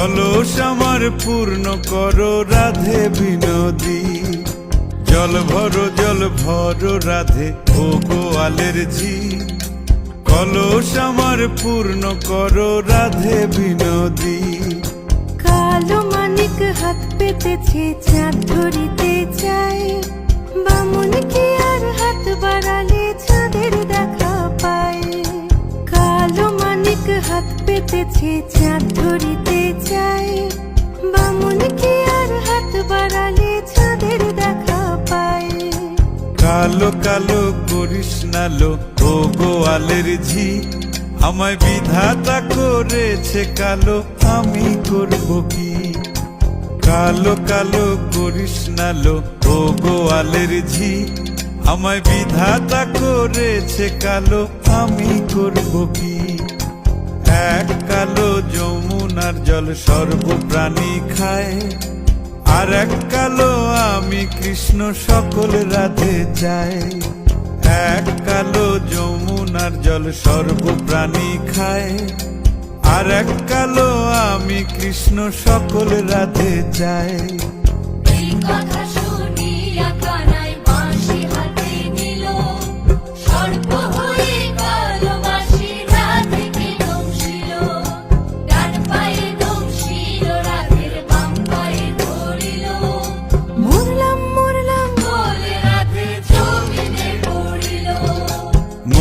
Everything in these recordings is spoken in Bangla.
কলস আমার পূর্ণ করো রাধে বিনোদী। জল ভরো জল ভরো রাধে, ও গোয়ালের ঝি কলস আমার পূর্ণ করো রাধে বিনোদী। কালো মানিক হাত পেতেছে, চাঁদ ধরিতে চায়। বামুন কি আর হাত বাড়ালে, চাঁদের দেখা পায়। কালো মানিক হাত চাঁদ ধরিতে চায়। বামুন কি আর হাত বাড়ালে চাঁদের দেখা কালো কালো করিস নালো ও গোয়ালের ঝি। আমায় বিধাতা করেছে কালো, আমি করব কি? কালো কালো করিস নালো ও গোয়ালের ঝি। আমায় বিধাতা করেছে কালো, আমি করব কি? জল সর্বপ্রাণী খায়। আর এক কালো আমি কৃষ্ণ সকল রাধে চাই। এক কালো যমুনার জল সর্বপ্রাণী খায়। আর এক কালো আমি কৃষ্ণ সকল রাধে চাই। কথা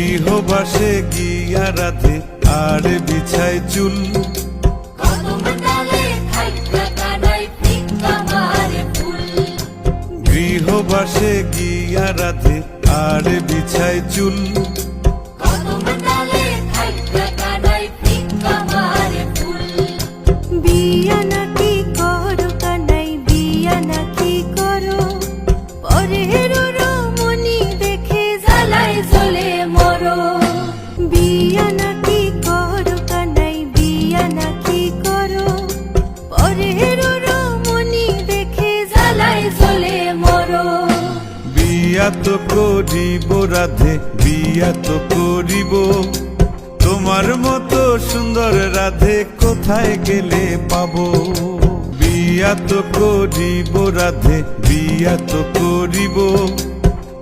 গৃহবাসে গিয়া রাধে আর বিছায় চুল। গৃহবাসে গিয়া রাধে আর বিছায় চুল। বিয়া করিব, রাধে, বিয়া তো করিব। তোমার মতো সুন্দর রাধে কোথায় গেলে পাবো? বিয়া তো করিব, রাধে, বিয়া তো করিব।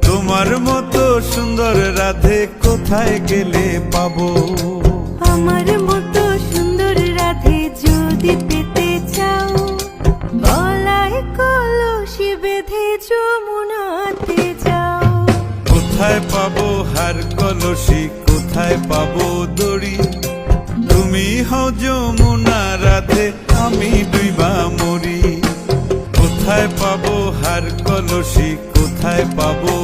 তোমার মতো সুন্দর রাধে কোথায় গেলে পাবো? আমার মতো সুন্দর রাধে যদি পেতে চাও গলায় কলসি কোথায় পাবো? হার কলসি কোথায় পাবো দড়ি? তুমি হও যমুনা রাধে, আমি দুইবা মরি। কোথায় পাবো? হার কলসি কোথায় পাবো